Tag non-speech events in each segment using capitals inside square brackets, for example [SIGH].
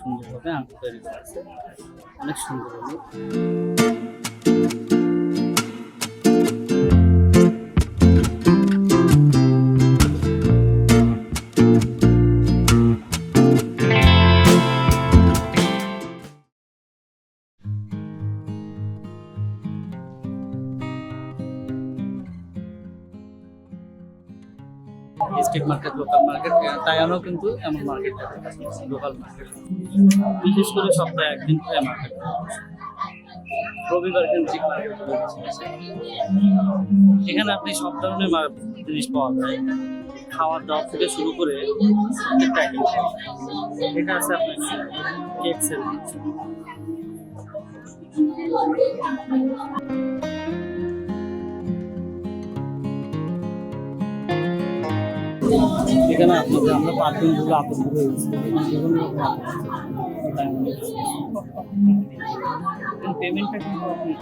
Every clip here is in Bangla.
সুন্দরভাবে আংটি তৈরি করেছে। অনেক সুন্দর স্ট্রিট মার্কেট লোকাল মার্কেট তাইয়ানও কিন্তু এমন মার্কেট লোকাল মার্কেট বিশেষ করে সপ্তাহে একদিন করে মার্কেট রবিবার কেন্দ্রিক মার্কেট এখানে আপনি সব ধরনের জিনিস পাওয়া যায়। খাওয়ার দাওয়া থেকে শুরু করে প্রত্যেকটা এটা আছে আপনার কেক সেল এখানে আপনাদের আমরা পারফিউমগুলো আপনগুলো ইউজ করি বিভিন্ন রকম পেমেন্টটা কিন্তু আপনি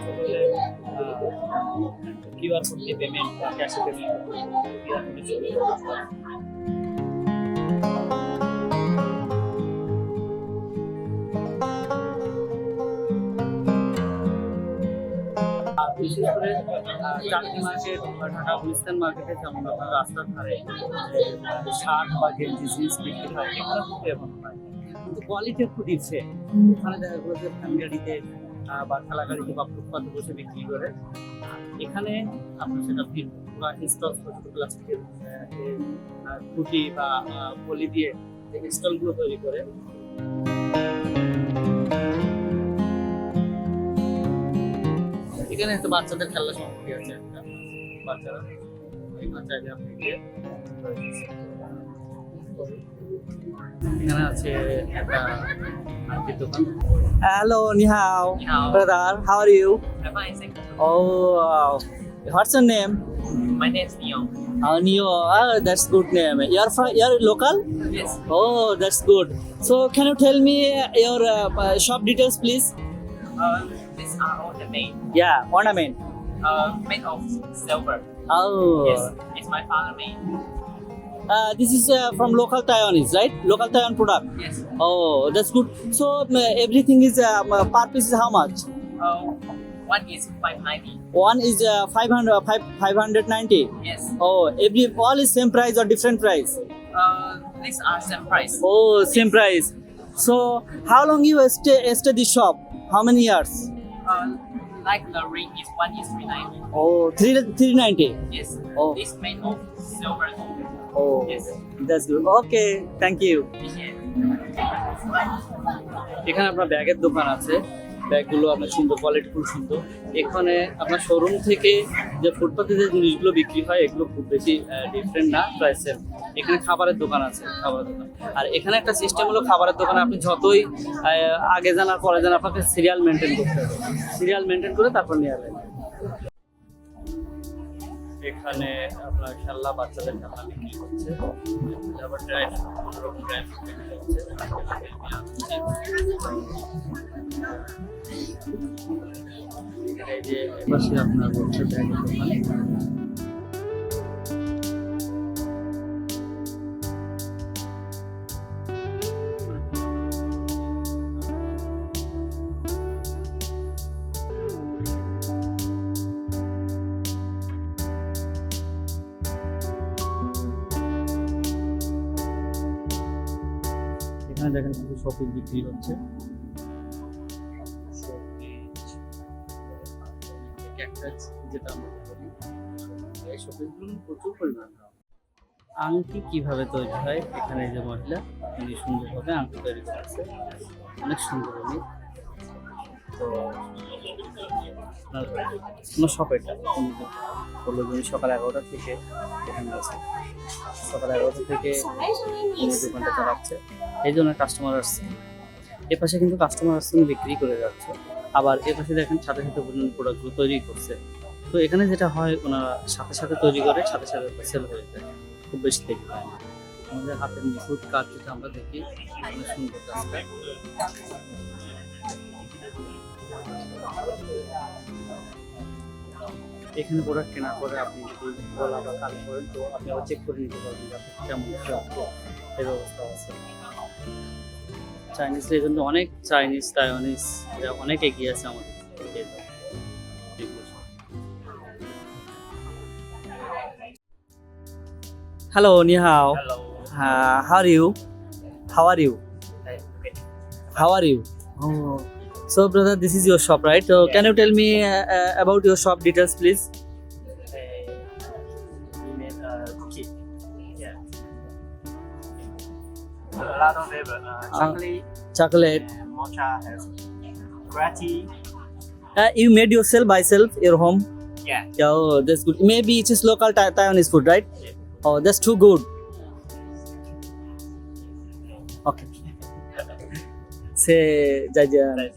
কিউআর কোড দিয়ে পেমেন্ট বা ক্যাশে পেমেন্ট বিশেষ করে চাকরি মার্কেট বা ঢাকা গুলিস্তান মার্কেটে যেমন আপনার রাস্তার ধারে শার্ট বা গেঞ্জি জিন্স বিক্রি হয় এখানে কিন্তু এমন হয়। কিন্তু কোয়ালিটি একটু ডিফারেন্ট ওখানে দেখা গেলো যে ফ্যান গাড়িতে বা ঠেলা গাড়িতে বা ফুটপাতে বসে বিক্রি করে। এখানে আপনার সেটা ভিড় বা স্টল প্লাস্টিকের খুঁটি বা পলি দিয়ে স্টলগুলো তৈরি করে। এখানে একটা বাচ্চাদের খেলনা সামগ্রী আছে একটা বাচ্চারা এখানে চাইলে আপনি গিয়ে এখানে আছে একটা আংটির দোকান Hello, ni hao. Ni hao. Brother, how are you? I'm fine, thank you. Oh, uh, what's your name? My name's Neon. Uh, Neo. Ah, that's good name. You're from, you're local? Yes. Oh, that's good. So, can you tell me your uh, uh, shop details, please? Uh, these are all the made, Yeah, ornament. uh, made of silver. Oh, Yes, it's my father made. uh, this is uh, from local Taiwanese, right? Local Taiwan product. Yes. Oh, that's good. So, uh, everything is uh, per piece is how much? Uh, one is 590. One is uh, 500, five, 590. Yes. Oh, every all is same price or different price? Uh, these are same price. Oh, same price. So, how long you stay stay this shop? How many years? Uh, like the ring is one is 390. Oh, three three ninety. Yes. Oh. This made of silver. Oh, Yes. that's good. Okay, thank you. Yes. এখানে আপনার ব্যাগের দোকান আছে ব্যাগগুলো আপনার সুন্দর কোয়ালিটি খুব সুন্দর এখানে আপনার শোরুম থেকে যে ফুটপাতে যে জিনিসগুলো বিক্রি হয় এগুলো খুব বেশি ডিফারেন্ট না প্রায় সেম এখানে খাবারের দোকান আছে, খাবারের দোকান। আর এখানে একটা সিস্টেম হলো খাবারের দোকানে আপনি যতই আগে যান আর পরে যান, আপনাকে সিরিয়াল মেনটেন করতে হবে। সিরিয়াল মেনটেন করে তারপর নিয়ে আসবেন। এখানে আপনার খেলনা বাচ্চাদের খেলনা বিক্রি রকম ড্রাই বিক্রি হচ্ছে। এই যে পাশে আপনার হচ্ছে ব্যাগের দোকান। এখানে দেখেন কিছু শপিং বিক্রি হচ্ছে। যেটা প্রচুর আংটি কীভাবে তৈরি হয়, এখানে যে মহিলা, তিনি সুন্দরভাবে আংটি তৈরি করেছে। অনেক সুন্দর উনি। তো যে সকাল এগারোটা থেকে এখানে আছে। সকাল এগারোটা থেকে দোকানটা চালাচ্ছে। এই জন্য কাস্টমার আসছে। এ পাশে কিন্তু কাস্টমার আসছে বিক্রি করে যাচ্ছে। আবার এ পাশে দেখেন সাথে সাথে পর্যন্ত প্রোডাক্টগুলো তৈরি করছে। তো এখানে যেটা হয়, ওনারা সাথে সাথে তৈরি করে, সাথে সাথে সেল হয়ে যায়। খুব বেশি দেখতে হয় না। আমাদের হাতের নিখুঁত কাজ যেটা আমরা দেখি অনেক সুন্দর কাজটা এখানে প্রোডাক্ট কেনার পরে আপনি যদি বলা বা কাজ করেন তো আপনি আবার চেক করে নিতে পারবেন যে আপনার কেমন এই ব্যবস্থা আছে চাইনিজ লেজেন্ড অনেক চাইনিজ তাইওয়ানিজ এরা অনেক এগিয়ে আছে আমাদের hello নিহাও. How are you how are you. How are you? So brother, this is your shop, right? So can you tell me uh, uh, about your shop details, please? Uh, we made a cookie. Yeah. A lot of flavor. Uh, chocolate Chocolate. and mocha has gratty. Uh, you made yourself by self your home. Yeah. Yeah, oh, that's good. Maybe it is just local Thai- Taiwanese food, right? Yeah. Oh, that's too good. Okay. [LAUGHS] Say, Jaja.